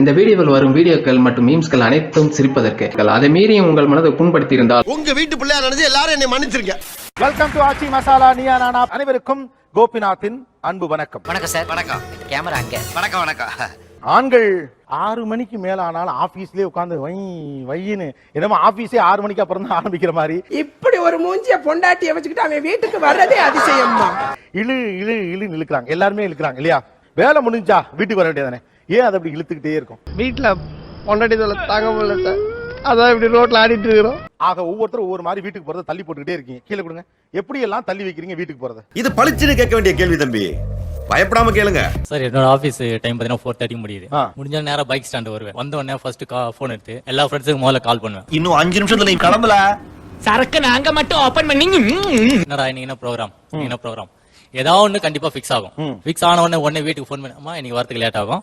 இந்த வீடியோவில் வரும் வீடியோக்கள் மற்றும் மீம்ஸ்கள் அனைத்தும் சிரிப்பதற்கு. அதை மீறி உங்கள் மனதை புண்படுத்தி இருந்தால் உங்க வீட்டு பிள்ளையா நினைச்சு எல்லாரும் என்னை மன்னிச்சிருங்க. வெல்கம் டு ஆச்சி மசாலா நியா நானா அனைவருக்கும் கோபிநாத்தின் அன்பு வணக்கம். வணக்கம் சார். வணக்கம். கேமரா அங்க. வணக்கம் வணக்கம். ஆண்கள் ஆறு மணிக்கு மேல ஆனாலும் ஆபீஸ்லயே உட்காந்து வை வையின்னு என்னமோ ஆபீஸே ஆறு மணிக்கு அப்புறம் தான் ஆரம்பிக்கிற மாதிரி. இப்படி ஒரு மூஞ்சிய பொண்டாட்டிய வச்சுக்கிட்டு அவன் வீட்டுக்கு வர்றதே அதிசயம்மா. இழு இழு இழு இழுக்கிறாங்க. எல்லாருமே இழுக்கிறாங்க இல்லையா? வேலை முடிஞ்சா வீட்டுக்கு வர வேண்டியதானே ஏன் அதை அப்படி இழுத்துக்கிட்டே இருக்கும்? வீட்டுல பொண்டாட்டி தொலை தாங்க முடியல சார் அதான் இப்படி ரோட்ல ஆடிட்டு இருக்கிறோம். ஆக ஒவ்வொருத்தரும் ஒவ்வொரு மாதிரி வீட்டுக்கு போறதை தள்ளி போட்டுக்கிட்டே இருக்கீங்க. கீழே கொடுங்க. எப்படி எல்லாம் தள்ளி வைக்கிறீங்க வீட்டுக்கு போறதை? இது பளிச்சுன்னு கேட்க வேண்டிய கேள்வி தம்பி. பயப்படாம கேளுங்க. சார் என்னோட ஆஃபீஸ் டைம் பார்த்தீங்கன்னா ஃபோர் தேர்ட்டி முடியுது. முடிஞ்ச நேரம் பைக் ஸ்டாண்ட் வருவேன். வந்த உடனே ஃபர்ஸ்ட் ஃபோன் எடுத்து எல்லா ஃப்ரெண்ட்ஸுக்கும் முதல்ல கால் பண்ணுவேன். இன்னும் அஞ்சு நிமிஷத்துல நீ கிளம்பல? சரக்கு நாங்க மட்டும் ஓபன் பண்ணி என்னடா இன்னைக்கு என்ன ப்ரோக்ராம் என்ன ப்ரோக்ராம் ஏதாவது ஒன்று கண்டிப்பா ஃபிக்ஸ் ஆகும். ஃபிக்ஸ் ஆன உடனே உடனே வீட்டுக்கு ஃபோன் பண்ணி அம்மா இன்னைக்கு வரதுக்கு லேட் ஆகும்.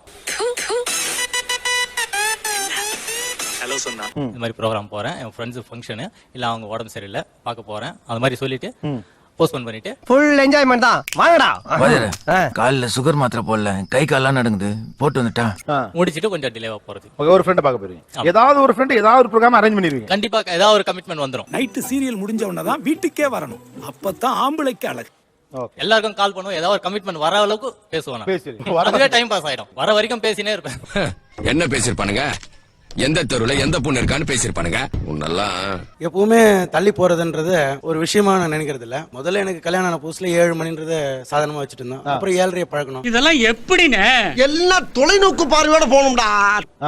ஹலோ சொன்னா. இந்த மாதிரி ப்ரோக்ராம் போறேன். என் ஃப்ரெண்ட்ஸ் ஃபங்க்ஷனு இல்ல அவங்க உடம்பு சரியில்லை. பார்க்க போறேன். அது மாதிரி சொல்லிட்டு போஸ்ட்போன் பண்ணிட்டு. ஃபுல் என்ஜாய்மெண்ட் தான். வாங்கடா. காலில் சுகர் மாத்திரை போடல. கை கால்லாம் நடங்குது. போட்டு வந்துட்டா. முடிச்சிட்டு கொஞ்சம் டிலேவா போறது ஒரு ஃப்ரெண்டை பார்க்க போயிருவீங்க ஏதாவது ஒரு ஃப்ரெண்ட் ஏதாவது ஒரு ப்ரோக்ராம் அரேஞ்ச் பண்ணிருவீங்க கண்டிப்பா ஏதாவது ஒரு கமிட்மெண்ட் வந்துரும். நைட்டு சீரியல் முடிஞ்ச உடனே தான் வீட்டுக்கே வரணும். அப்பதான் ஆம்பளைக்கு அழகு எல்லாருக்கும் கால் பண்ணுவோம். ஏதாவது ஒரு கமிட்மெண்ட் வர அளவுக்கு பேசுவேன். பேசுறீங்க. அதுவே டைம் பாஸ் ஆயிடும். வர வரைக்கும் பேசினே இருப்பேன். என்ன பேசிருப்பானுங்க எந்த தெருவுல எந்த பொண்ணு இருக்கான்னு பேசிருப்பானுங்க உன்னெல்லாம் எப்பவுமே தள்ளி போறதுன்றது ஒரு விஷயமா நான் நினைக்கிறது இல்ல. முதல்ல எனக்கு கல்யாணம் ஆன புதுசுல ஏழு மணின்றத சாதாரணமா வச்சுட்டு இருந்தேன் அப்புறம் ஏழரையை பழக்கணும் இதெல்லாம் எப்படின்னு எல்லாம் தொலைநோக்கு பார்வையோட போகணும்டா.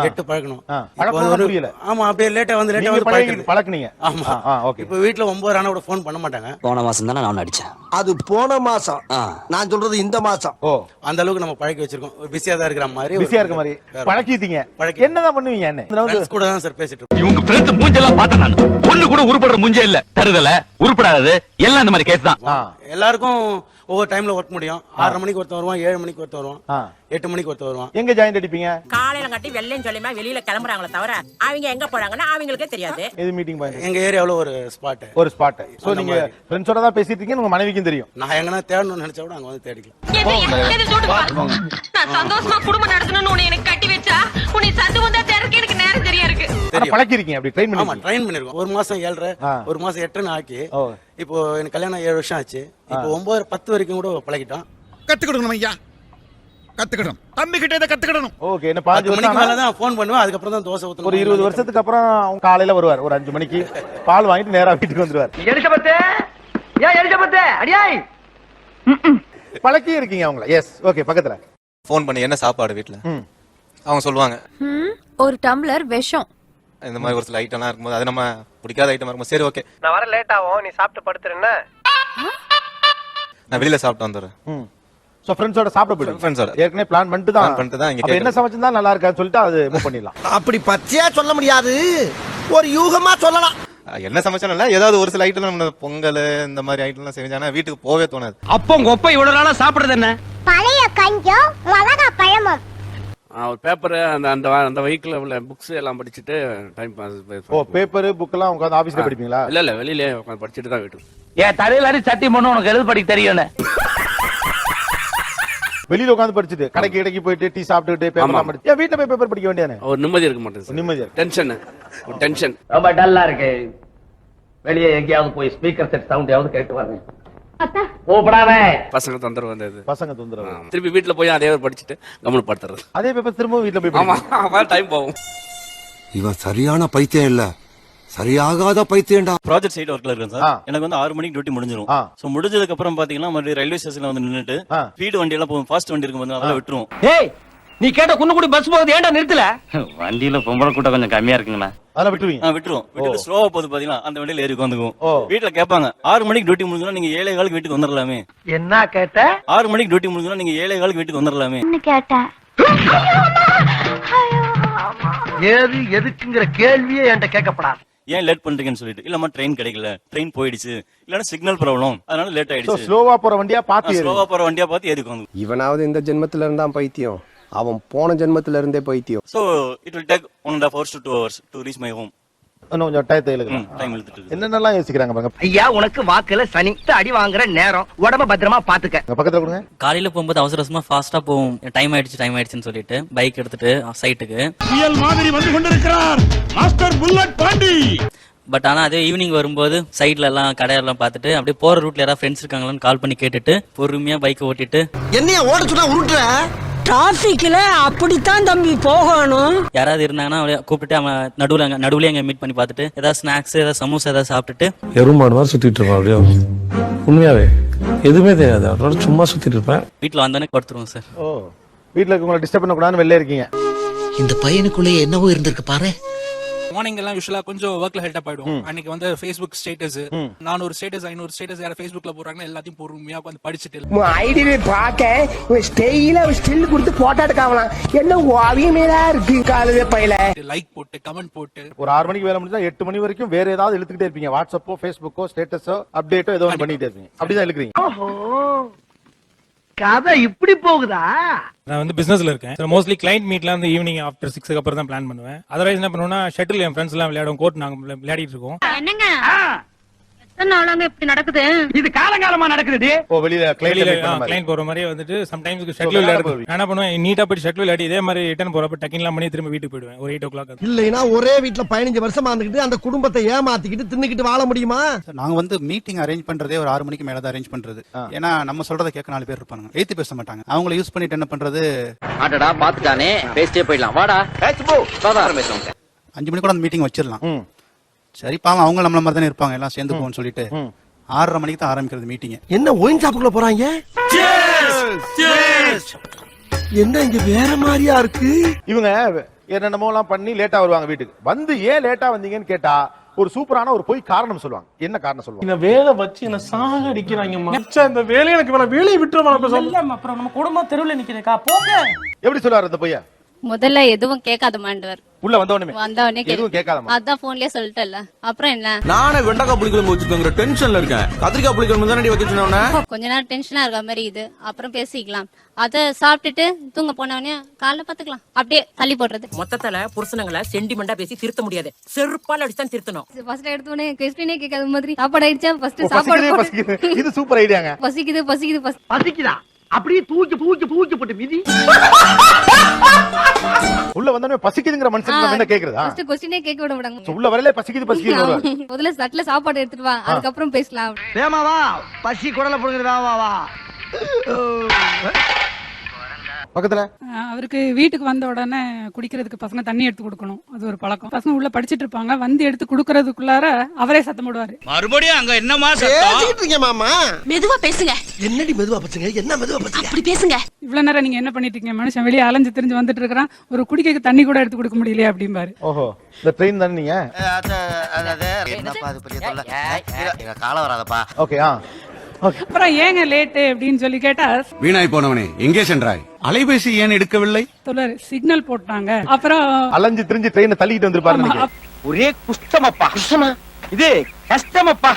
எட்டு பழக்கணும் இப்போ ஒரு-. ஆமா அப்படியே லேட்டா வந்து லேட்டா வந்து பழகி பழக்கிறது பழக்குனீங்க. ஆமா. ஓகே. இப்போ வீட்டுல ஒன்பது ஆனா கூட ஃபோன் பண்ண மாட்டாங்க. போன மாசம் தானே நான் அடிச்சேன். அது போன மாசம். நான் சொல்றது இந்த மாசம். ஓ. அந்த அளவுக்கு நம்ம பழக்கி வச்சிருக்கோம். பிஸியா தான் இருக்கிற மாதிரி ஒரு- பிஸியா இருக்க மாதிரி. வேற. பழக்கிட்டீங்க. பழக்கி- என்னதான் பண்ணுவீங்க என்ன வந்து கூட தான் சார் பேசிட்டு இருக்கோம். இவங்க மூஞ்செல்லாம் பார்த்தேன் நான். ஒண்ணு கூட உருப்படுற மூஞ்சே இல்ல. தருதல உருப்படாதது எல்லாம் இந்த மாதிரி கேஸ் தான். எல்லாருக்கும் ஒவ்வொரு டைம்ல ஒர்க் முடியும். ஆறரை மணிக்கு ஒருத்தன் வருவான் ஏழு மணிக்கு ஒருத்தன் வருவான். எட்டு மணிக்கு ஒருத்தன் வருவான். எங்க அடிப்பீங்க? காலையில கட்டி வெள்ளையும் சொல்லியுமா வெளியில கிளம்புறாங்களே தவிர அவங்க எங்க போறாங்கன்னா அவங்களுக்கே தெரியாது. எது மீட்டிங் பாயிண்ட் எங்க ஏரியாவுல ஒரு ஸ்பாட் ஒரு ஸ்பாட் சோ நீங்க. ஃப்ரெண்ட்ஸோட தான் பேசிட்டு இருக்கீங்க உங்க மனைவிக்கும் தெரியும். நான் எங்கன்னா தேடணும்னு நினைச்சா கூட அங்க வந்து தேடிக்கலாம். நான் சந்தோஷமா குடும்பம் நடத்தணும்னு உன்னை எனக்கு கட்டி வச்சா உன்னை சந்து வந்தா திறக்க எனக்கு நேரம் சரியா இருக்கு பழக்கிருக்கீங்க அப்படி ட்ரெயின் ஆமா ட்ரெயின் பண்ணிருக்கோம். ஒரு மாசம் ஏழரை. ஒரு மாசம் எட்டுன்னு ஆக்கி. இப்போ எனக்கு கல்யாணம் ஏழு வருஷம் ஆச்சு. இப்போ ஒன்பது பத்து வரைக்கும் கூட பழகிட்டோம். கத்துக்கிடணும் ஐயா. கத்துக்கிடணும். தம்பி கிட்ட இதை கத்துக்கிடணும். ஓகே என்ன பத்து பாஞ்சு மணிக்கு மேல தான் ஃபோன் பண்ணுவேன். அதுக்கப்புறம் தான் தோசை ஊத்தணும். ஒரு இருபது வருஷத்துக்கு அப்புறம் அவங்க காலையில வருவார். ஒரு அஞ்சு மணிக்கு பால் வாங்கிட்டு நேரா வீட்டுக்கு வந்துருவார். எலிசபெத் ஏன் எலிசபெத் அடியாய்! பழக்கி இருக்கீங்க அவங்கள. எஸ் ஓகே பக்கத்துல. ஃபோன் பண்ணி என்ன சாப்பாடு வீட்ல? ம். அவங்க சொல்லுவாங்க. ஒரு டம்ளர் விஷம். இந்த மாதிரி ஒரு சில ஐட்டம் எல்லாம் இருக்கும்போது அது நம்ம பிடிக்காத ஐட்டம் இருக்கும்போது சரி ஓகே நான் வர லேட் ஆகும் நீ சாப்பிட்டு படுத்துறேன்னா நான் வெளியில சாப்பிட்டு வந்துடுறேன். ம். சோ ஃப்ரெண்ட்ஸோட சாப்பிட போயிடும் ஃப்ரெண்ட்ஸோட ஏற்கனவே பிளான் பண்ணிட்டு தான். Plan பண்ணிட்டு தான் இங்க அப்ப என்ன கேக்குறது. சமைச்சிருந்தா நல்லா இருக்கான்னு சொல்லிட்டு அது மூவ் பண்ணிடலாம். அப்படி பச்சையா சொல்ல முடியாது. ஒரு யூகமா சொல்லலாம். என்ன சமைச்சாலும் இல்ல ஏதாவது ஒரு சில ஐட்டம் நம்ம பொங்கல் இந்த மாதிரி ஐட்டம் எல்லாம் செஞ்சாங்கன்னா வீட்டுக்கு போவே தோணாது. அப்போ உங்க ஒப்ப இவ்வளவு நாளா சாப்பிடுறது என்ன? பழைய கஞ்சம் மிளகா பழமும். ஒரு பேப்பர் அந்த அந்த அந்த வெஹிக்கிள் உள்ள புக்ஸ் எல்லாம் படிச்சுட்டு டைம் பாஸ் ஓ பேப்பர் புக் எல்லாம் உட்காந்து ஆபீஸ்ல படிப்பீங்களா? இல்ல இல்ல வெளியில உட்காந்து படிச்சுட்டு தான் வீட்டுக்கு. ஏன் தலையில சட்டி பண்ணு உனக்கு எழுது படிக்க தெரியும் வெளியில உட்காந்து படிச்சுட்டு கடைக்கு கடைக்கு போயிட்டு டீ சாப்பிட்டுட்டு பேப்பர் படிச்சு ஏன் வீட்டுல போய் பேப்பர் படிக்க வேண்டியதானே? ஒரு நிம்மதி இருக்க மாட்டேன் நிம்மதியா இருக்கு. டென்ஷன் ஒரு டென்ஷன் ரொம்ப டல்லா இருக்கு. வெளியே எங்கேயாவது போய் ஸ்பீக்கர் செட் சவுண்ட் கேட்டு வரேன் கூப்பிடாத பசங்க தொந்தரவு வந்தது பசங்க தொந்தரவு. திருப்பி வீட்டுல போய் அதே படிச்சுட்டு கம்முனு படுத்துறது. அதே பேப்பர் திரும்ப வீட்டுல போய். ஆமா டைம் போகும். இவன் சரியான பைத்தியம் இல்ல. சரியாகாத பைத்தியம்டா. ப்ராஜெக்ட் சைடு ஒர்க்ல இருக்கேன். சார். எனக்கு வந்து ஆறு மணிக்கு டியூட்டி முடிஞ்சிரும். ஆ. சோ முடிஞ்சதுக்கு அப்புறம் பாத்தீங்கன்னா மறுபடியும் ரயில்வே ஸ்டேஷன்ல வந்து நின்னுட்டு. ஸ்பீடு வண்டி எல்லாம் போகும் ஃபாஸ்ட் வண்டி இருக்கும் அதெல்லாம் விட்டுருவோம். ஏய் நீ கேட்ட குன்னுக்குடி பஸ் போகுது ஏன்டா நிறுத்தல? வண்டியில பொம்பளை கூட்டம் கொஞ்சம் கம்மியா இருக்குங்களா அதெல்லாம் விட்டுருவீங்க. விட்டுருவோம். விட்டுட்டு ஸ்லோவா போகுது பாத்தீங்களா அந்த வண்டியில ஏறி உட்காந்துக்குவோம் ஓ. வீட்டுல கேட்பாங்க ஆறு மணிக்கு டியூட்டி முடிஞ்சா நீங்க ஏழை காலுக்கு வீட்டுக்கு வந்துடலாமே என்ன கேட்ட? ஆறு மணிக்கு டியூட்டி முடிஞ்சா நீங்க ஏழை காலுக்கு வீட்டுக்கு வந்துடலாமே கேட்டேன் ஏது எதுக்குங்கிற கேள்வியே என்கிட்ட கேட்கப்படாது. ஏன் லேட் பண்றீங்கன்னு சொல்லிட்டு. இல்லம்மா ட்ரெயின் கிடைக்கல. ட்ரெயின் போயிடுச்சு. இல்லன்னா சிக்னல் ப்ராப்ளம் அதனால லேட் சோ ஆயிடுச்சு ஸ்லோவா போற வண்டியா பாத்து. ஸ்லோவா போற வண்டியா பார்த்து ஏறி உட்காந்து இவனாவது இந்த ஜென்மத்துல இருந்தான் பைத்தியம். அவன் போன ஜென்மத்துல இருந்தே பைத்தியம். So it will take one and half hours to two hours to reach my home கொஞ்சம் டயத்தை இழுக்கலாம். என்னென்னலாம் யோசிக்கிறாங்க பாருங்க. ஐயா உனக்கு வாக்குல சனி அடி வாங்குற நேரம் உடம்ப பத்திரமா பாத்துக்க. பக்கத்துல கொடுங்க. காலையில போகும்போது அவசர அவசரமா ஃபாஸ்டா போகும். டைம் ஆயிடுச்சு டைம் ஆயிடுச்சுன்னு சொல்லிட்டு பைக் எடுத்துட்டு சைட்டுக்கு புயல் மாதிரி வந்து கொண்டிருக்கிறார். Master bullet Pandi. பட் ஆனா அதே ஈவினிங் வரும்போது சைட்ல எல்லாம் கடையெல்லாம் பார்த்துட்டு அப்படியே போற ரூட்ல யாராவது ஃப்ரெண்ட்ஸ் இருக்காங்களான்னு கால் பண்ணி கேட்டுட்டு பொறுமையா பைக் ஓட்டிட்டு. என்னைய ஓட சொன்னா உருட்டுற? டிராபிக்ல அப்படித்தான் தம்பி போகணும். யாராவது இருந்தாங்கன்னா அப்படியே கூப்பிட்டு அவன் நடுவுல அங்க நடுவுல எங்க மீட் பண்ணி பார்த்துட்டு ஏதாவது ஸ்நாக்ஸ் ஏதாவது சமோசா ஏதாவது சாப்பிட்டுட்டு. எருமாடு மாதிரி சுத்திட்டு இருப்பான் அப்படியே. உண்மையாவே எதுவுமே தெரியாது. அவரோட சும்மா சுத்திட்டு இருப்பேன். வீட்டுல வந்தோடனே கொடுத்துருவோம் சார். ஓ வீட்ல இருக்கவங்களை டிஸ்டர்ப் பண்ணக்கூடாதுன்னு வெளில இருக்கீங்க. இந்த பையனுக்குள்ளே என்னவோ இருந்திருக்கு பாரு மார்னிங் எல்லாம் யூஸ்வலா கொஞ்சம் ஒர்க்ல ஹெல்ட் அப் ஆயிடும் அன்னைக்கு வந்து ஃபேஸ்புக் ஸ்டேட்டஸ் நானூறு ஸ்டேட்டஸ் ஐநூறு ஸ்டேட்டஸ் யார ஃபேஸ்புக்ல போறாங்கன்னா எல்லாத்தையும் பொறுமையா உட்காந்து படிச்சுட்டு ஐடியை பார்க்க ஸ்டெயில ஸ்டில் கொடுத்து போட்டோ எடுக்காமலாம் என்ன ஓவியமேதா இருக்கு காலையில பையில. லைக் போட்டு கமெண்ட் போட்டு. ஒரு ஆறு மணிக்கு வேலை முடிஞ்சா எட்டு மணி வரைக்கும் வேற ஏதாவது இழுத்துக்கிட்டே இருப்பீங்க. வாட்ஸ்அப்போ ஃபேஸ்புக்கோ ஸ்டேட்டஸோ அப்டேட்டோ ஏதோ ஒன்று பண்ணிட்டே இருப்பீங்க. அப்படிதான் இழுக்கிறீங்க. ஓஹோ. கதை இப்படி போகுதா? நான் வந்து பிசினஸ்ல இருக்கேன். மோஸ்ட்லி கிளைண்ட் மீட்ல வந்து ஈவினிங் ஆஃப்டர் சிக்ஸ்க்கு அப்புறம் தான் பிளான் பண்ணுவேன். அதர்வைஸ் என்ன பண்ணுவேன்னா ஷட்டில் என் ஃப்ரெண்ட்ஸ் எல்லாம் விளையாடும் கோர்ட் நாங்க விளையாடிட்டு இருக்கோம். என்னங்க? எத்தனை நாளாங்க இப்படி நடக்குது? இது காலங்காலமா நடக்குது ஓ வெளியில கிளைண்ட் போற மாதிரி வந்துட்டு சம்டைம்ஸ் ஷட்டில் விளையாட என்ன பண்ணுவேன் நீட்டா போய் ஷட்டில் விளையாடி இதே மாதிரி ரிட்டர்ன் போறப்ப டக்கின்லாம் பண்ணி திரும்ப வீட்டுக்கு போயிடுவேன். ஒரு எயிட் ஓ கிளாக் இல்லைன்னா ஒரே வீட்டுல பதினஞ்சு வருஷமா இருந்துகிட்டு அந்த குடும்பத்தை ஏமாத்திக்கிட்டு தின்னுக்கிட்டு வாழ முடியுமா? நாங்க வந்து மீட்டிங் அரேஞ்ச் பண்றதே ஒரு ஆறு மணிக்கு மேல தான் அரேஞ்ச் பண்றது ஏன்னா நம்ம சொல்றத கேட்க நாலு பேர் இருப்பாங்க எழுத்து பேச மாட்டாங்க. அவங்கள யூஸ் பண்ணிட்டு என்ன பண்றது? ஆட்டடா பாத்துட்டானே. பேசிட்டே போயிடலாம். வாடா. பேசுவோம். அஞ்சு மணி கூட அந்த மீட்டிங் வச்சிடலாம். சரி பாவம் அவங்க நம்மள மாதிரி தானே இருப்பாங்க எல்லாம் சேர்ந்து போகணும்னு சொல்லிட்டு. ஆறரை மணிக்கு தான் ஆரம்பிக்கிறது மீட்டிங் என்ன ஒயின் ஷாப்புக்குள்ள போறாங்க? என்ன இங்க வேற மாதிரியா இருக்கு? இவங்க என்னென்னமோ எல்லாம் பண்ணி லேட்டா வருவாங்க வீட்டுக்கு. வந்து ஏன் லேட்டா வந்தீங்கன்னு கேட்டா ஒரு சூப்பரான ஒரு போய் காரணம் சொல்லுவாங்க. என்ன காரணம் சொல்லுவாங்க? இந்த வேலை வச்சு என்ன சாக அடிக்கிறாங்க மச்சான் இந்த வேலையை எனக்கு வேணாம் வேலையை விட்டுருவாங்க அப்புறம் நம்ம குடும்பம் தெருவில் நிக்கிறேக்கா போங்க. எப்படி சொல்லுவாரு அந்த பையன் முதல்ல எதுவும் கேட்காத மாண்டுவார். உள்ள வந்த உடனே. வந்தவனே எதுவும் கேட்காதமா அதான் போன்லயே சொல்லிட்டல அப்புறம் என்ன? நானே வெண்டக்காய் புளிக்குழம்பு வச்சுக்கோங்கிற டென்ஷன்ல இருக்கேன். கத்திரிக்காய் புளிக்குழம்பு தானே வைக்க சொன்ன கொஞ்ச நேரம் டென்ஷனா இருக்க மாதிரி இது. அப்புறம் பேசிக்கலாம். அத சாப்பிட்டுட்டு தூங்க போனவனே காலைல பாத்துக்கலாம். அப்படியே தள்ளி போடுறது. மொத்தத்துல புருஷனுங்களை சென்டிமெண்டா பேசி திருத்த முடியாது. செருப்பால் அடிச்சுதான் திருத்தணும். ஃபர்ஸ்ட் எடுத்தோடனே கொஸ்டினே கேட்காத மாதிரி சாப்பாடு ஆயிடுச்சா? ஃபர்ஸ்ட் சாப்பாடு இது சூப்பர் ஐடியாங்க பசிக்குது பசிக்குது பசி பசிக்குதா? அப்படியே தூக்கி தூக்கி தூக்கி போட்டு மிதி. உள்ள வந்தோடனே பசிக்குதுங்கிற மனுஷன் என்ன கேக்குறதா? ஃபர்ஸ்ட் கொஸ்டினே கேட்க விட மாட்டாங்க. உள்ள வரல பசிக்குது பசிக்குது. முதல்ல சட்ல சாப்பாடு எடுத்துட்டு வா அதுக்கப்புறம் பேசலாம். வேமாவா பசி குடல புடுங்குது வேமா வா. பக்கத்துல? அவருக்கு வீட்டுக்கு வந்த உடனே குடிக்கிறதுக்கு பசங்க தண்ணி எடுத்து கொடுக்கணும். அது ஒரு பழக்கம். பசங்க உள்ள படிச்சிட்டு இருப்பாங்க. வந்து எடுத்து குடுக்கறதுக்குள்ளார அவரே சத்தம் போடுவாரு. மறுபடியும் அங்க என்னமா இருக்கேன் மாமா மெதுவா பேசுங்க. என்னடி மெதுவா பச்சுங்க என்ன மெதுவா பச்சுங்க அப்படி பேசுங்க. இவ்வளவு நேரம் நீங்க என்ன பண்ணிட்டு இருக்கீங்க? மனுஷன் வெளியே அலைஞ்சு திரிஞ்சு வந்துட்டு இருக்கிறான். ஒரு குடிக்க தண்ணி கூட எடுத்து கொடுக்க முடியலையே அப்படிம்பாரு. ஓஹோ. இந்த ட்ரெயின் தானே நீங்க? என்னப்பா அது பெரிய தொல்லை? காலம் வராதப்பா. ஓகே ஆ. அப்புறம் ஏங்க லேட்டு அப்படின்னு சொல்லி கேட்டா வீணாய் போனவனே எங்கே சென்றாய்? அலைபேசி ஏன் எடுக்கவில்லை? சொல்றாரு சிக்னல் போட்டாங்க. அப்புறம் அலைஞ்சு திரிஞ்சு ட்ரெயினை தள்ளிக்கிட்டு வந்திருப்பாரு ஒரே குஷ்டமப்பா. குஷ்டமா? இது கஷ்டமப்பா.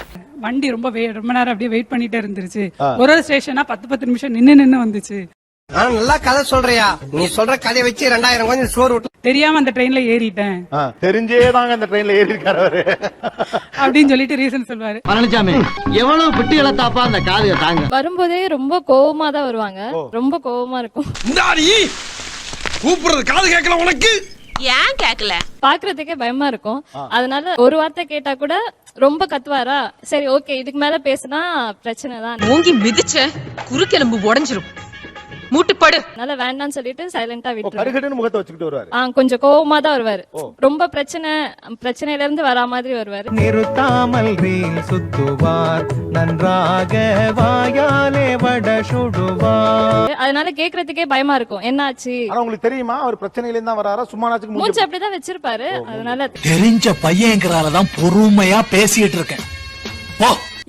வண்டி ரொம்ப ரொம்ப நேரம் அப்படியே வெயிட் பண்ணிட்டே இருந்துருச்சு. ஒரு ஒரு ஸ்டேஷனா பத்து பத்து நிமிஷம் நின்னு நின்னு வந்துச்சு. ஆனா நல்லா கதை சொல்றியா? நீ சொல்ற கதையை வச்சு ரெண்டாயிரம் கொஞ்சம் சோறு விட்டு தெரியாம அந்த ட்ரெயின்ல ஏறிட்டேன். ஆ, தெரிஞ்சே தாங்க இந்த ட்ரெயின்ல ஏறி இருக்காரு அவரு. அப்படின்னு சொல்லிட்டு ரீசன் சொல்வாரு. பழனிசாமி எவ்வளவு பிட்டு இழத்தாப்பா அந்த காதையை தாங்க? வரும்போதே ரொம்ப கோவமா தான் வருவாங்க. ரொம்ப கோவமா இருக்கும். கூப்பிடுறது காது கேட்கல உனக்கு? ஏன் கேக்கல பாக்குறதுக்கே பயமா இருக்கும். அதனால ஒரு வார்த்தை கேட்டா கூட ரொம்ப கத்துவாரா? சரி ஓகே இதுக்கு மேல பேசினா பிரச்சனை தான். மூங்கி மிதிச்ச குறுக்கெலும்பு உடைஞ்சிரும். மூட்டுப்படு. அதனால வேண்டாம்னு சொல்லிட்டு சைலண்டா ஓ, விட்டுருவாரு கருகடுன்னு முகத்தை வச்சுக்கிட்டு வருவாரு. ஆ கொஞ்சம் கோவமா தான் வருவாரு. ரொம்ப பிரச்சனை பிரச்சனையில இருந்து வரா மாதிரி வருவாரு. நிறுத்தாமல் ரீல் சுத்துவார் நன்றாக வாயாலே வட சுடுவார். அதனால கேக்குறதுக்கே பயமா இருக்கும். என்னாச்சு? ஆனா உங்களுக்கு தெரியுமா? அவர் பிரச்சனையில இருந்து வராரா? சும்மா நாச்சுக்கு மூச்சு மூச்சு அப்படிதான் வச்சிருப்பாரு. அதனால தெரிஞ்ச பையங்கிறாலதான் பொறுமையா பேசிட்டு இருக்கேன். போ.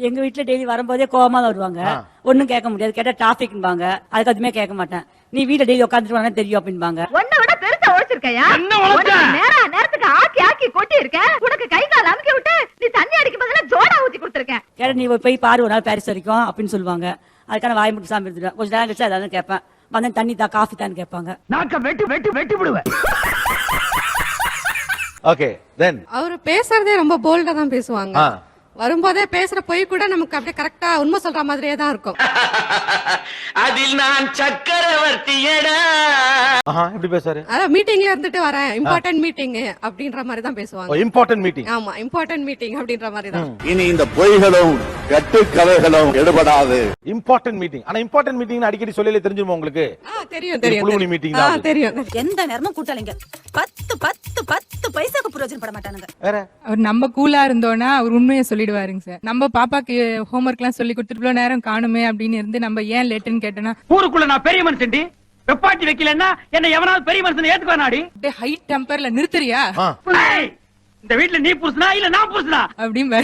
எங்க வீட்டுல டெய்லி வரும்போதே கோவமா தான் வருவாங்க ஒண்ணும் கேட்க முடியாது. கேட்டா டிராபிக்பாங்க அதுக்கு அதுமே கேட்க மாட்டேன். நீ வீட்டுல டெய்லி உட்காந்துட்டு வாங்க தெரியும் அப்படின்பாங்க ஒன்ன விட பெருசா உழைச்சிருக்கையா? என்ன உழைச்ச? நேரா நேரத்துக்கு ஆக்கி ஆக்கி கொட்டி இருக்க உனக்கு கை கால் அமுக்கி விட்டு நீ தண்ணி அடிக்கும் பதிலா ஜோடா ஊத்தி கொடுத்துருக்கேன். கேட்டா நீ போய் பாரு ஒரு நாள் பாரிஸ் வரைக்கும் அப்படின்னு சொல்லுவாங்க. அதுக்கான வாய் மட்டும் சாமி இருந்துடுவேன் கொஞ்ச நேரம் கழிச்சு அதான் கேட்பேன். வந்து தண்ணி தா காஃபி தான் கேட்பாங்க. நாக்க வெட்டி வெட்டி வெட்டி விடுவேன். ஓகே தென் அவர் பேசுறதே ரொம்ப போல்டா தான் பேசுவாங்க. வரும்போதே பேசுற பொய் கூட நமக்கு அப்படியே கரெக்டா உண்மை சொல்ற மாதிரியே தான் இருக்கும். அதில் நான் சக்கரவர்த்தியடா ஆஹா எப்படி பேசுறாரு? அதான் மீட்டிங்ல இருந்துட்டு வரேன். இம்பார்ட்டன்ட் மீட்டிங் அப்படின்ற மாதிரி தான் பேசுவாங்க. இம்பார்ட்டன்ட் மீட்டிங் ஆமா இம்பார்ட்டன்ட் மீட்டிங் அப்படின்ற மாதிரி தான். இனி இந்த பொய்களும் கட்டுக்கதைகளும் எடுபடாது. இம்பார்ட்டன்ட் மீட்டிங் ஆனா இம்பார்ட்டன்ட் மீட்டிங் அடிக்கடி சொல்லல தெரிஞ்சிருமா உங்களுக்கு? தெரியும் புழுகுனி மீட்டிங் தான் தெரியும் எந்த நேரமும் கூட்டாளிங்க பத்து பத்து பத்து பைசாக்கு பிரயோஜனம் பட மாட்டானுங்க. வேற? அவர் நம்ம கூலா இருந்தோம்னா அவர் உண்மையை சொல்லிடுவாருங்க சார். நம்ம பாப்பாக்கு ஹோம்ஒர்க் எல்லாம் சொல்லி கொடுத்துட்டு இவ்வளவு நேரம் காணுமே அப்படின்னு இருந்து நம்ம ஏன் லேட்டுன்னு கேட்டோம்னா ஊருக்குள்ள நான் பெரிய மனுஷன்டி வெப்பாட்டி வைக்கலன்னா என்ன எவனாவது பெரிய மனுஷன் ஏத்துக்குவானாடி அப்படியே ஹை டெம்பர்ல நிறுத்துறியா? இந்த வீட்டுல நீ புருஷனா இல்ல நான் புருஷனா? அப்படின்னு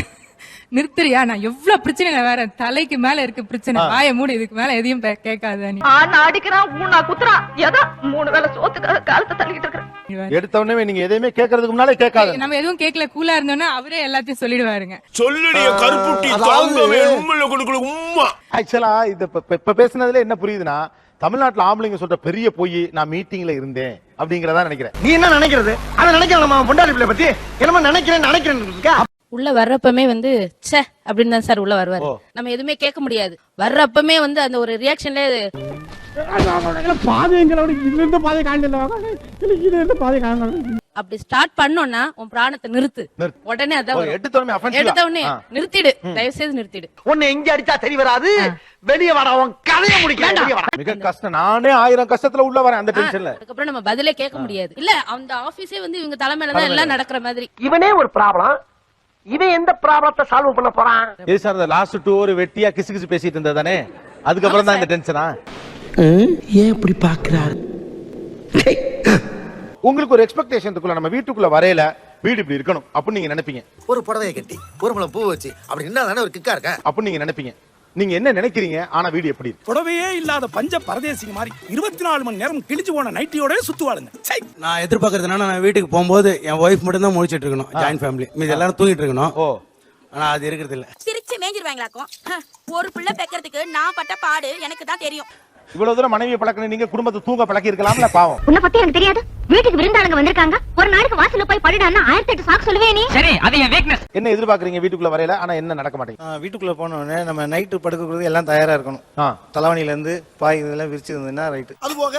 நிறுத்துறியா? நான் எவ்வளவு பிரச்சனை வேற தலைக்கு மேல இருக்கு பிரச்சனை. வாய மூடி இதுக்கு மேல எதையும் கேட்காத நீ. அடிக்கிறான் ஊனா குத்துறான். ஏதோ மூணு வேளை சோத்துக்காக காலத்தை தள்ளிக்கிட்டு இருக்கிறேன் எடுத்த உடனே நீங்க எதையுமே கேட்கறதுக்கு முன்னாலே கேட்காத. நம்ம எதுவும் கேட்கல. கூலா இருந்தோம்னா அவரே எல்லாத்தையும் சொல்லிடுவாருங்க. சொல்லுடிய கருப்புட்டி தாங்கவே உண்மையில கொடுக்கல உம்மா. ஆக்சுவலா இது இப்ப- பேசுனதுல என்ன புரியுதுன்னா தமிழ்நாட்டுல ஆம்பளைங்க சொல்ற பெரிய பொய் நான் மீட்டிங்ல இருந்தேன் அப்படிங்கறதா நினைக்கிறேன். நீ என்ன நினைக்கிறது? அதை நினைக்கலாம் நம்ம பொண்டாடி பிள்ளை பத்தி. என்னமோ நினைக்கிறேன் நினைக்கிறேன். இருக்கா உள்ள வர்றப்பமே வந்து ச்சே அப்படின்னு தான் சார் உள்ள வருவாரு. நம்ம எதுவுமே கேட்க முடியாது. வர்றப்பமே வந்து அந்த ஒரு ரியாக்ஷன்ல அப்படி ஸ்டார்ட் பண்ணோம்னா உன் பிராணத்தை நிறுத்து. உடனே அதான். எடுத்த உடனே. நிறுத்திடு. தயவு செய்து நிறுத்திடு. உன்னை எங்க அடிச்சா சரி வராது? வெளியே வர உன் கதைய முடிக்க மிக கஷ்டம். நானே ஆயிரம் கஷ்டத்துல உள்ள வரேன் அந்த டென்ஷன்ல அதுக்கப்புறம் நம்ம பதிலே கேட்க முடியாது. இல்ல அந்த ஆபீஸே வந்து இவங்க தலைமையில தான் எல்லாம் நடக்கிற மாதிரி. இவனே ஒரு ப்ராப்ளம் இவன் எந்த ப்ராப்ளத்தை சால்வ் பண்ண போறான்? எது சார் இந்த லாஸ்ட் டூ ஒரு வெட்டியா கிசு கிசு பேசிட்டு இருந்தது தானே அதுக்கப்புறம் தான் இந்த டென்ஷனா ஏன் இப்படி பாக்குறாரு உங்களுக்கு ஒரு எக்ஸ்பெக்டேஷன் இருக்குல்ல நம்ம வீட்டுக்குள்ள வரையில வீடு இப்படி இருக்கணும். அப்படின்னு நீங்க நினைப்பீங்க. ஒரு புடவையை கட்டி ஒரு முளம் பூ வச்சு அப்படி என்ன தானே ஒரு கிக்கா இருக்க? அப்படின்னு நீங்க நினைப்பீங்க. நீங்க என்ன நினைக்கிறீங்க? ஆனா வீடு எப்படி இருக்கு? புடவையே இல்லாத பஞ்ச பரதேசிங்க மாதிரி இருபத்தி நாலு மணி நேரம் கிழிச்சு போன நைட்டியோட சுத்துவாளுங்க. நான் எதிர்பார்க்கறது நான் வீட்டுக்கு போகும்போது என் ஒய்ஃப் மட்டும் தான் முடிச்சிட்டு இருக்கணும் ஜாயின்ட் ஃபேமிலி மீது எல்லாரும் தூங்கிட்டு இருக்கணும். ஓ. ஆனா அது இருக்கிறது இல்ல சிரிச்சு மேஞ்சிருவாங்களாக்கும்? ஒரு பிள்ளை பெக்கிறதுக்கு நான் பட்ட பாடு எனக்கு தான் தெரியும். இவ்வளவு தூரம் மனைவியை பழக்கணும் நீங்க குடும்பத்தை தூங்க பழக்கி இருக்கலாம்ல பாவம். உன்னை பத்தி எனக்கு தெரியாது. வீட்டுக்கு விருந்தாளுங்க வந்திருக்காங்க. ஒரு நாளைக்கு வாசல்ல போய் படுடான்னா ஆயிரத்தி எட்டு சாக்கு சொல்லுவே நீ. சரி அது என் வீக்னஸ் என்ன எதிர்பார்க்கறீங்க? வீட்டுக்குள்ள வரையில ஆனா என்ன நடக்க மாட்டேங்குது? வீட்டுக்குள்ள போன உடனே நம்ம நைட்டு படுக்கிறது எல்லாம் தயாரா இருக்கணும். ஆ. தலைவணில இருந்து பாய் இதெல்லாம் விரிச்சு இருந்ததுன்னா ரைட்டு அது போக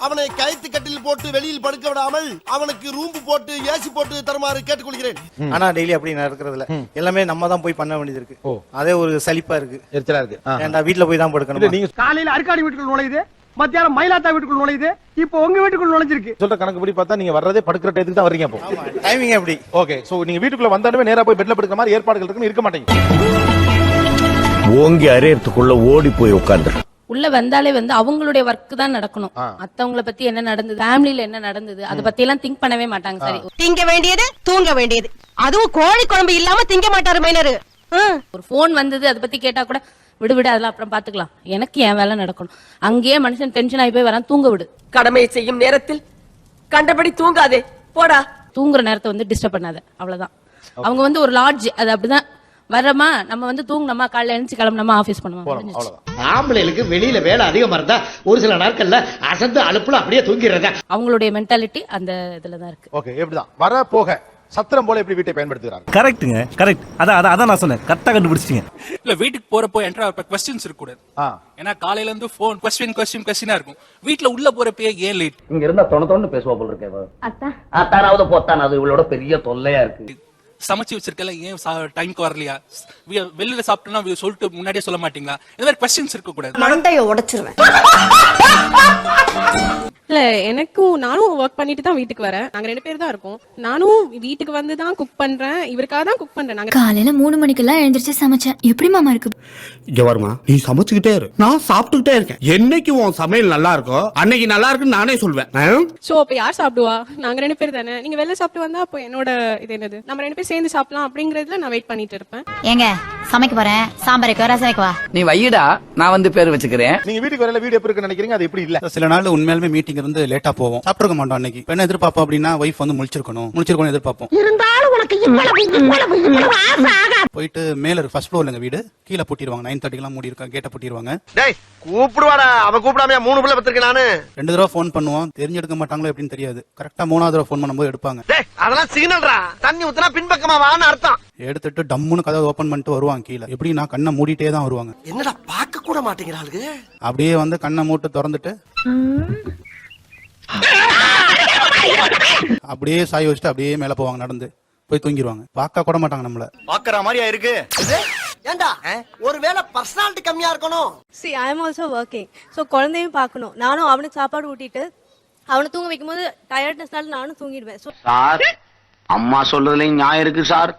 அவனை கயிற்று கட்டில் போட்டு வெளியில் படுக்க விடாமல் அவனுக்கு ரூம்பு போட்டு ஏசி போட்டு தருமாறு கேட்டுக்கொள்கிறேன். ஆனா டெய்லி அப்படி நடக்கிறதுல எல்லாமே நம்ம தான் போய் பண்ண வேண்டியது இருக்கு. ஓ. அதே ஒரு சலிப்பா இருக்கு. எரிச்சலா இருக்கு. ஆ. ஏன்டா வீட்டுல போய் தான் இல்ல படுக்கணும் நீங்க காலையில அருக்காடி வீட்டுக்குள்ள நுழையுது. மத்தியானம் மயிலாத்தா வீட்டுக்குள்ள நுழையுது. இப்போ உங்க வீட்டுக்குள்ள நுழைஞ்சிருக்கு. சொல்ற கணக்கு படி பார்த்தா நீங்க வர்றதே படுக்கிற டயத்துக்கு தான் வர்றீங்க அப்போ. டைமிங் எப்படி? ஓகே சோ நீங்க வீட்டுக்குள்ள வந்தாலுமே நேரா போய் பெட்ல படுக்கிற மாதிரி ஏற்பாடுகள் இருக்குன்னு இருக்க மாட்டேங்குது ஓங்கி அரையறதுக்குள்ள ஓடி போய் உட்கார்ந்து. உள்ள வந்தாலே வந்து அவங்களுடைய ஒர்க் தான் நடக்கணும். மத்தவங்கள பத்தி என்ன நடந்தது ஃபேமிலில என்ன நடந்தது அத பத்தி எல்லாம் திங்க் பண்ணவே மாட்டாங்க சரி திங்க வேண்டியது தூங்க வேண்டியது. அதுவும் கோழி குழம்பு இல்லாம திங்க மாட்டாரு மைனரு. ஒரு ஃபோன் வந்தது அதை பத்தி கேட்டா கூட விடு விடு அதெல்லாம் அப்புறம் பாத்துக்கலாம். எனக்கு என் வேலை நடக்கணும். அங்கேயே மனுஷன் டென்ஷன் ஆகி போய் வரான் தூங்க விடு. கடமையை செய்யும் நேரத்தில் கண்டபடி தூங்காதே. போடா. தூங்குற நேரத்தை வந்து டிஸ்டர்ப் பண்ணாத. அவ்வளவுதான். அவங்க வந்து ஒரு லாட்ஜ் அது அப்படிதான். வர்றோமா? நம்ம வந்து தூங்கினோமா? காலையில எழுந்துச்சு கிளம்புனோமா? ஆபீஸ் பண்ணுவோம் ஆம்பளைகளுக்கு வெளியில வேலை அதிகமா இருந்தா ஒரு சில நாட்கள்ல அசந்து அலுப்புல அப்படியே தூங்கிடுறதா. அவங்களுடைய மென்டாலிட்டி அந்த இதுல தான் இருக்கு. ஓகே எப்படிதான் வர போக. சத்திரம் போல எப்படி வீட்டை பயன்படுத்துகிறாங்க கரெக்ட்டுங்க கரெக்ட் அதான் அதான் அதான் நான் சொன்னேன். கரெக்டா கண்டுபிடிச்சிட்டீங்க. இல்ல வீட்டுக்கு போறப்போ என்ட்ரா கொஸ்டின்ஸ் இருக்க கூடாது ஆ. ஏன்னா காலையில இருந்து போன் கொஸ்டின் கொஸ்டின் கொஸ்டினா இருக்கும். வீட்ல உள்ள போறப்பயே ஏன் லேட் இங்க இருந்தா தொண தொண்ணு பேசுவா போல இருக்கே அத்தானாவது போத்தான் அது இவளோட பெரிய தொல்லையா இருக்கு. சமைச்சு வச்சிருக்கல ஏன் டைம்க்கு வரலையா? வெளியில சாப்பிட்டோம்னா சொல்லிட்டு முன்னாடியே சொல்ல மாட்டீங்களா? இந்த மாதிரி கொஸ்டின்ஸ் இருக்க கூடாது. மண்டைய உடைச்சிருவேன். இல்ல எனக்கும் நானும் ஒர்க் பண்ணிட்டு தான் வீட்டுக்கு வரேன். நாங்க ரெண்டு பேர் தான் இருக்கோம். நானும் வீட்டுக்கு வந்து தான் குக் பண்றேன். இவருக்காக தான் குக் பண்றேன். நாங்க காலையில மூணு மணிக்கெல்லாம் எழுந்திரிச்சு சமைச்சேன். எப்படி மாமா இருக்கு? இங்க வருமா நீ சமைச்சுக்கிட்டே இரு. நான் சாப்பிட்டுக்கிட்டே இருக்கேன். என்னைக்கு உன் சமையல் நல்லா இருக்கோ அன்னைக்கு நல்லா இருக்குன்னு நானே சொல்வேன்? சோ அப்ப யார் சாப்பிடுவா? நாங்க ரெண்டு பேர் தானே. நீங்க வெளில சாப்பிட்டு வந்தா அப்போ என்னோட இது என்னது? நம்ம ரெண்டு பேர் சேர்ந்து சாப்பிடலாம் அப்படிங்கறதுல நான் வெயிட் பண்ணிட்டு இருப்பேன். ஏங்க சமைக்க போறேன். சாம்பார் வைக்க ரசம் வைக்கவா நீ வையடா நான் வந்து பேர் வச்சுக்கிறேன். நீங்க வீட்டுக்கு வரையில வீடு எப்படி இருக்குன்னு நினைக்கிறீங்க அது எப்படி இல்ல? சில நாள் உண்மையாலுமே மீட்டிங் இருந்து லேட்டா போவோம். சாப்பிட்டுருக்க மாட்டோம் அன்னைக்கு. இப்ப என்ன எதிர்பார்ப்போம் அப்படின்னா ஒய்ஃப் வந்து முழிச்சிருக்கணும். முழிச்சிருக்கணும் எதிர்பார்ப்போம். இருந்தாலும் உனக்கு இவ்வளவு இவ்வளவு இவ்வளவு ஆசை ஆகா. போயிட்டு மேல ஃபர்ஸ்ட் ஃப்ளோர்ல வீடு. கீழே பூட்டிடுவாங்க நைன் தேர்ட்டிக்கெல்லாம் மூடி இருக்கா கேட்டை பூட்டிடுவாங்க டேய் கூப்பிடுவாடா. அவ கூப்பிடாம மூணு பிள்ளை பத்திருக்கேன் நானு. ரெண்டு தடவை ஃபோன் பண்ணுவோம் தெரிஞ்செடுக்க மாட்டாங்களோ எப்படின்னு தெரியாது. கரெக்டா மூணாவது தடவை ஃபோன் பண்ணும்போது எடுப்பாங்க. டேய் அதெல்லாம் சிக்னல்டா தண்ணி ஊத்துனா பின்பக்கமா வான்னு அர்த்தம். எடுத்துட்டு டம்முன்னு கதவை ஓபன் பண்ணிட்டு வருவாங்க கீழே. எப்படி நான் கண்ணை மூடிட்டே தான் வருவாங்க. என்னடா பார்க்க கூட மாட்டேங்கிறாளுங்க அப்படியே வந்து கண்ணை மூட்டு திறந்துட்டு அப்படியே சாய் வச்சுட்டு அப்படியே மேல போவாங்க நடந்து. போய் தூங்கிடுவாங்க பார்க்க கூட மாட்டாங்க நம்மள. பாக்குற மாதிரியா இருக்கு? ஏண்டா? ஒருவேளை பர்சனாலிட்டி கம்மியா இருக்கணும். See I am also working so குழந்தையும் பார்க்கணும். நானும் அவனுக்கு சாப்பாடு ஊட்டிட்டு அவனை தூங்க வைக்கும்போது டயர்ட்னஸ்னால நானும் தூங்கிடுவேன். ஸோ சார் அம்மா சொல்றதுலயும் நியாயம் இருக்கு sir.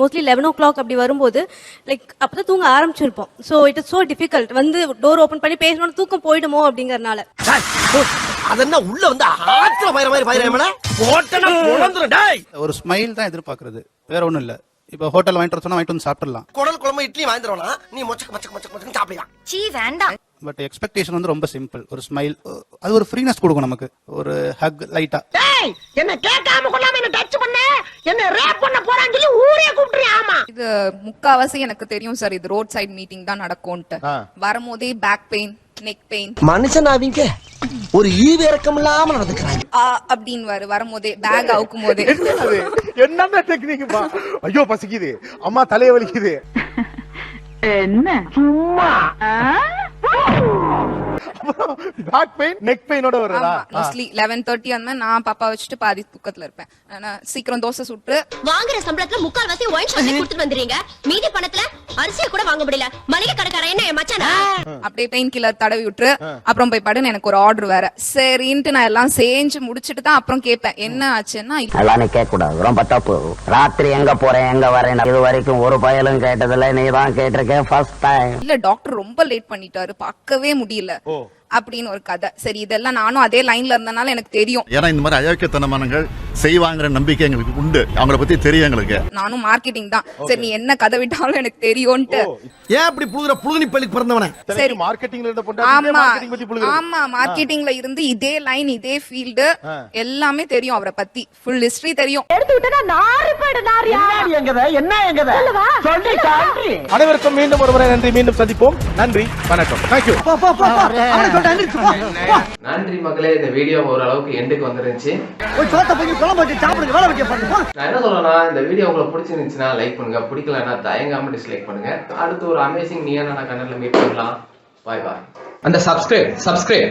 Mostly eleven o'clock அப்படி வரும்போது லைக் அப்பதான் தூங்க ஆரம்பிச்சிருப்போம். So it is so difficult வந்து டோர் ஓப்பன் பண்ணி பேசணும்னு தூக்கம் போயிடுமோ அப்படிங்கறனால அது என்ன உள்ள வந்து ஆத்திர பயிர மாதிரி பயிர போட்டனா பொழந்துரும் டேய். ஒரு ஸ்மைல் தான் எதிர்பார்க்கறது. வேற ஒண்ணும் இல்ல. இப்போ ஹோட்டல் வாங்கிட்டு சொன்னா வாங்கிட்டு வந்து சாப்பிடலாம் குடல் குழம்பு இட்லி வாங்கிடுவானா நீ மொச்சக்க மொச்சக்க மொச்சக்க மொச்சக்க சாப்பிடலாம் சீ வேண்டாம். பட் எக்ஸ்பெக்டேஷன் வந்து ரொம்ப சிம்பிள் ஒரு ஸ்மைல் அது ஒரு ஃப்ரீனஸ் கொடுக்கும் நமக்கு. ஒரு ஹக் லைட்டா டேய் என்ன கேட்காம கொள்ளாம என்ன டச் பண்ண. என்ன ரேப் பண்ண போறான்னு சொல்லி ஊரே கூப்பிடுறியா ஆமா? இது முக்காவாசி எனக்கு தெரியும் சார் இது ரோட் சைடு மீட்டிங் தான் நடக்கும்ட்டு வரும்போதே பேக் பெயின் நெக் பெயின் மனுஷன் அவங்க ஒரு ஈவு இறக்கம் இல்லாம நடந்துக்கிறாங்க. அப்படின்னு வரு வரும்போதே பேக் அவுக்கும் போதே என்னென்ன டெக்னிக்பா ஐயோ பசிக்குது. அம்மா தலைய வலிக்குது. என்ன? பேக் பெயின் நெக் பெயினோட வருதா? மோஸ்ட்லி லெவன் தேர்ட்டி அந்த மாதிரி நான் பாப்பா வச்சுட்டு பாதி தூக்கத்துல இருப்பேன். ஆனா சீக்கிரம் தோசை சுட்டு. வாங்குற சம்பளத்துல முக்கால் வாசி ஒயின் ஷாப்ல கொடுத்துட்டு வந்துறீங்க. மீதி பணத்துல அரிசியை கூட வாங்க முடியல. மளிகை கடைக்காரன் என்ன என் மச்சானா? அப்படியே பெயின் கில்லர் தடவி விட்டுரு. அப்புறம் போய் படுன்னு எனக்கு ஒரு ஆர்டர் வேற. சரின்ட்டு நான் எல்லாம் செஞ்சு முடிச்சிட்டு தான் அப்புறம் கேட்பேன். என்ன ஆச்சுன்னா எல்லாமே கேட்க கூடாது ரொம்ப தப்பு. ராத்திரி எங்க போறேன் எங்க வரேன்? இது வரைக்கும் ஒரு பயலும் கேட்டதில்ல. நீ தான் கேட்டிருக்கேன் ஃபர்ஸ்ட் டைம் இல்ல டாக்டர் ரொம்ப லேட் பண்ணிட்டாரு. பார்க்கவே முடியல. அப்படின்னு ஒரு கதை. சரி இதெல்லாம் நானும் அதே லைன்ல இருந்தனால எனக்கு தெரியும். ஏன்னா இந்த மாதிரி அயோக்கியத்தனமானங்கள் செய்வாங்கிற நம்பிக்கை எங்களுக்கு உண்டு. அவங்கள பத்தி தெரியும் எங்களுக்கு. நானும் மார்க்கெட்டிங் தான். சரி நீ என்ன கதை விட்டாலும் எனக்கு தெரியும்ட்டு ஏன் அப்படி புழுகுற புழுகுனி பள்ளிக்கு பிறந்தவனே? சரி. மார்க்கெட்டிங்ல இருந்த ஆமா. மார்க்கெட்டிங் பத்தி புழுகுறது. ஆமா மார்க்கெட்டிங்ல இருந்து இதே லைன் இதே ஃபீல்டு எல்லாமே தெரியும் அவரை பத்தி. ஃபுல் ஹிஸ்டரி தெரியும். அனைவருக்கும் மீண்டும் ஒருமுறை நன்றி. மீண்டும் சந்திப்போம். நன்றி. வணக்கம். தேங்க்யூ நன்றி மக்களே இந்த வீடியோ ஓரளவுக்கு எண்டுக்கு வந்துருந்துச்சு. நான் என்ன சொல்றேன்னா இந்த வீடியோ உங்களுக்கு பிடிச்சிருந்துச்சுன்னா லைக் பண்ணுங்க பிடிக்கலன்னா தயங்காம டிஸ்லைக் பண்ணுங்க. அடுத்து ஒரு அமேசிங் நீயான கண்ணல மீட் பண்ணலாம். பாய் பாய் அந்த சப்ஸ்கிரைப் சப்ஸ்கிரைப்